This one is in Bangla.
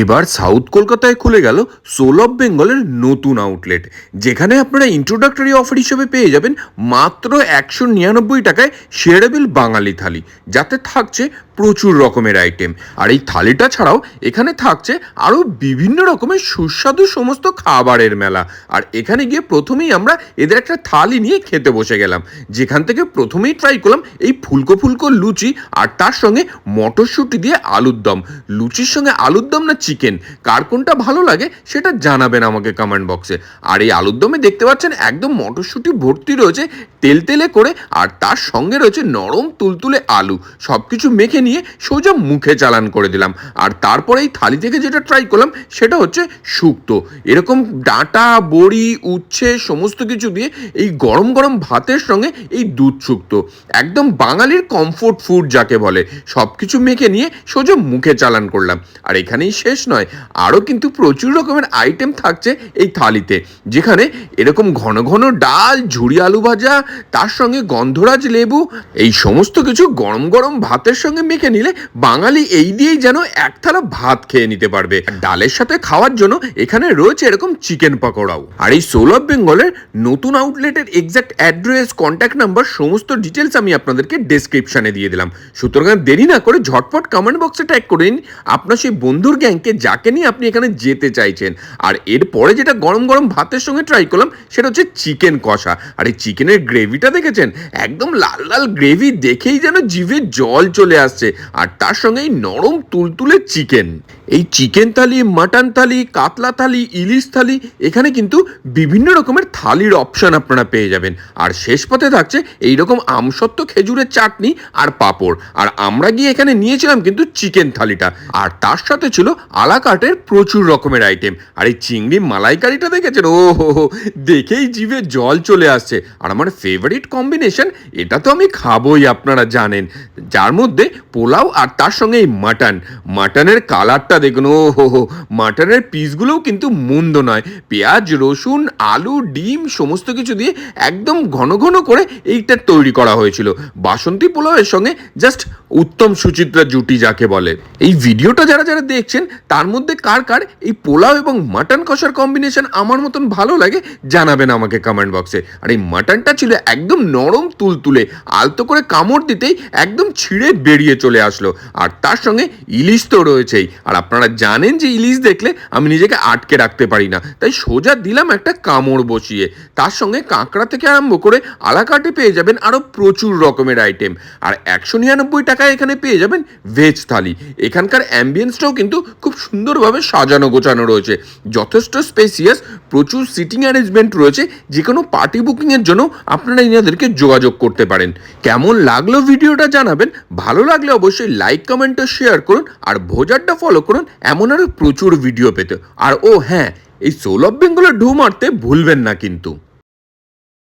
এবার সাউথ কলকাতায় খুলে গেল সোল অফ বেঙ্গলের নতুন আউটলেট, যেখানে আপনারা ইন্ট্রোডাক্টরি অফার হিসেবে পেয়ে যাবেন মাত্র একশো নিরানব্বই টাকায় শেয়ারেবল বাঙালি থালি, যাতে থাকছে প্রচুর রকমের আইটেম আর এই থালিটা ছাড়াও এখানে থাকছে আরও বিভিন্ন রকমের সুস্বাদু সমস্ত খাবারের মেলা। আর এখানে গিয়ে প্রথমেই আমরা এদের একটা থালি নিয়ে খেতে বসে গেলাম। যেখান থেকে প্রথমেই ট্রাই করলাম এই ফুলকো ফুলকো লুচি আর তার সঙ্গে মটরশুঁটি দিয়ে আলুর দম। লুচির সঙ্গে আলুর দম না চিকেন কার কোনটা ভালো লাগে সেটা জানাবেন আমাকে কমেন্ট বক্সে আর এই আলুর দমে দেখতে পাচ্ছেন একদম মটরশুঁটি ভর্তি রয়েছে তেল তেলে করে আর তার সঙ্গে রয়েছে নরম তুলতুলে আলু। সব কিছু মেখে নিয়ে সোজা মুখে চালান করে দিলাম। আর তারপরে এই থালি থেকে যেটা ট্রাই করলাম, সেটা হচ্ছে শুক্তো। এরকম ডাঁটা, বড়ি, উচ্ছে, সমস্ত কিছু দিয়ে এই গরম গরম ভাতের সঙ্গে এই দুধ শুক্তো। একদম বাঙালির কমফোর্ট ফুড যাকে বলে। সব কিছু মেখে নিয়ে সোজা মুখে চালান করলাম। আর এখানেই শেষ নয়, আরও কিন্তু প্রচুর রকমের আইটেম থাকছে এই থালিতে। যেখানে এরকম ঘন ঘন ডাল ঝুড়ি আলু ভাজা, তার সঙ্গে গন্ধরাজ লেবু, এই সমস্ত কিছু গরম গরম ভাতের সঙ্গে মেখে নিলে বাঙালি এই দিয়েই যেন এক থালা ভাত খেয়ে নিতে পারবে। ডালের সাথে খাওয়ার জন্য এখানে রয়েছে এরকম চিকেন পকোড়াও। আর এই সোল অফ বেঙ্গলের নতুন আউটলেটের এক্সাক্ট অ্যাড্রেস, কন্ট্যাক্ট নাম্বার, সমস্ত ডিটেলস আমি আপনাদেরকে ডেসক্রিপশনে দিয়ে দিলাম। সুতরাং দেরি না করে ঝটপট কমেন্ট বক্সে ট্যাগ করে নিন আপনার সেই বন্ধুর গ্যাংকে যাকে নিয়ে আপনি এখানে যেতে চাইছেন। আর এরপরে যেটা গরম গরম ভাতের সঙ্গে ট্রাই করলাম, সেটা হচ্ছে চিকেন কষা। আর এই চিকেনের গ্রেভিটা দেখেছেন? একদম লাল লাল গ্রেভি দেখেই যেন জিভে জল চলে আসছে। আর তার সঙ্গে এই নরম তুলতুলে চিকেন। এই চিকেন থালি, মাটন থালি, কাতলা থালি, ইলিশ থালি, এখানে কিন্তু বিভিন্ন রকমের থালির অপশন আপনারা পেয়ে যাবেন। আর শেষ পথে থাকছে এই রকম আমসত্ত্ব খেজুরের চাটনি আর পাঁপড়। আর আমরা গিয়ে এখানে নিয়েছিলাম কিন্তু চিকেন থালিটা। আর তার সাথে ছিল আলাকাটের প্রচুর রকমের আইটেম আর এই চিংড়ি মালাইকারিটা দেখেছেন? ও দেখেই জিভে জল চলে আসছে। আর আমার ফেভারিট কম্বিনেশন এটা তো আমি খাবোই, আপনারা জানেন। যার মধ্যে পোলাও আর তার সঙ্গে এই মাটন। মাটনের কালারটা দেখুন ও হো হো। মাটনের পিসগুলোও কিন্তু মন্দ নয়। পেঁয়াজ, রসুন, আলু, ডিম, সমস্ত কিছু দিয়ে একদম ঘন ঘন করে এইটা তৈরি করা হয়েছিল। বাসন্তী পোলাওয়ের সঙ্গে জাস্ট উত্তম সুচিত্রা জুটি যাকে বলে। এই ভিডিওটা যারা যারা দেখছেন, তার মধ্যে কার কার এই পোলাও এবং মাটন কষার কম্বিনেশন আমার মতন ভালো লাগে, জানাবেন আমাকে কমেন্ট বক্সে আর এই মাটনটা ছিল একদম নরম তুলতুলে, আলতো করে কামড় দিতেই একদম ছিঁড়ে বেরিয়ে চলে আসলো। আর তার সঙ্গে ইলিশ তো রয়েছেই। আর আপনারা জানেন যে ইলিশ দেখলে আমি নিজেকে আটকে রাখতে পারি না। তাই সোজা দিলাম একটা কামড় বসিয়ে। তার সঙ্গে কাঁকড়া থেকে আরম্ভ করে আলাকাটে পেয়ে যাবেন আরও প্রচুর রকমের আইটেম আর একশো নিরানব্বই টাকায় এখানে পেয়ে যাবেন ভেজ থালি। এখানকার অ্যাম্বিয়েন্সটাও কিন্তু খুব সুন্দরভাবে সাজানো গোছানো রয়েছে। যথেষ্ট স্পেসিয়াস প্রচুর সিটিং অ্যারেঞ্জমেন্ট রয়েছে। যে কোনো পার্টি বুকিংয়ের জন্য আপনারা এনাদেরকে যোগাযোগ করতে পারেন। কেমন লাগল ভিডিওটা জানাবেন। ভালো লাগলে অবশ্যই লাইক কমেন্ট শেয়ার করুন আর ভোজারটা ফলো করুন। এমন আরও প্রচুর ভিডিও পেতে। আর ও হ্যাঁ এই সোল অফ বেঙ্গলের ঢু মারতে ভুলবেন না কিন্তু।